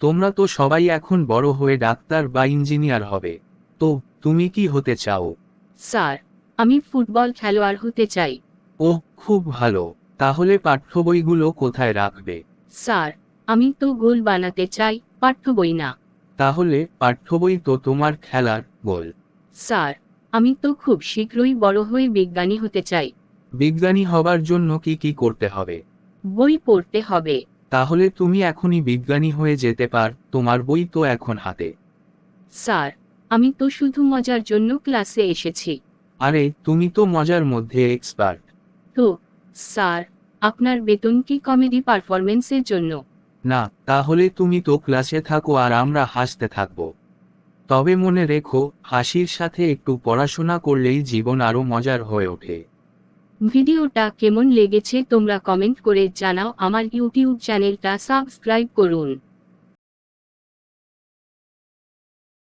তোমরা তো সবাই এখন বড় হয়ে ডাক্তার বা ইঞ্জিনিয়ার হবে। তো তুমি কি হতে চাও? স্যার আমি ফুটবল খেলোয়াড় হতে চাই। ওহ খুব ভালো। তাহলে পাঠ্য বইগুলো কোথায় রাখবে? স্যার আমি তো গোল বানাতে চাই পাঠ্য বই না। তাহলে পাঠ্য বই তো তোমার খেলার গোল। স্যার আমি তো খুব শীঘ্রই বড় হয়ে বিজ্ঞানী হতে চাই। বিজ্ঞানী হবার জন্য কি কি করতে হবে? বই পড়তে হবে। তাহলে তুমি এখনই বিজ্ঞানী হয়ে যেতে পার তোমার বই তো এখন হাতে। স্যার আমি তো শুধু মজার জন্য ক্লাসে এসেছি। আরে তুমি তো মজার মধ্যে এক্সপার্ট তো স্যার আপনার বেতন কি কমেডি পারফরমেন্সের জন্য? না তাহলে তুমি তো ক্লাসে থাকো আর আমরা হাসতে থাকব। তবে মনে রেখো হাসির সাথে একটু পড়াশোনা করলেই জীবন আরও মজার হয়ে ওঠে। ভিডিওটা কেমন লেগেছে তোমরা কমেন্ট করে জানাও। আমার ইউটিউব চ্যানেলটা সাবস্ক্রাইব করুন।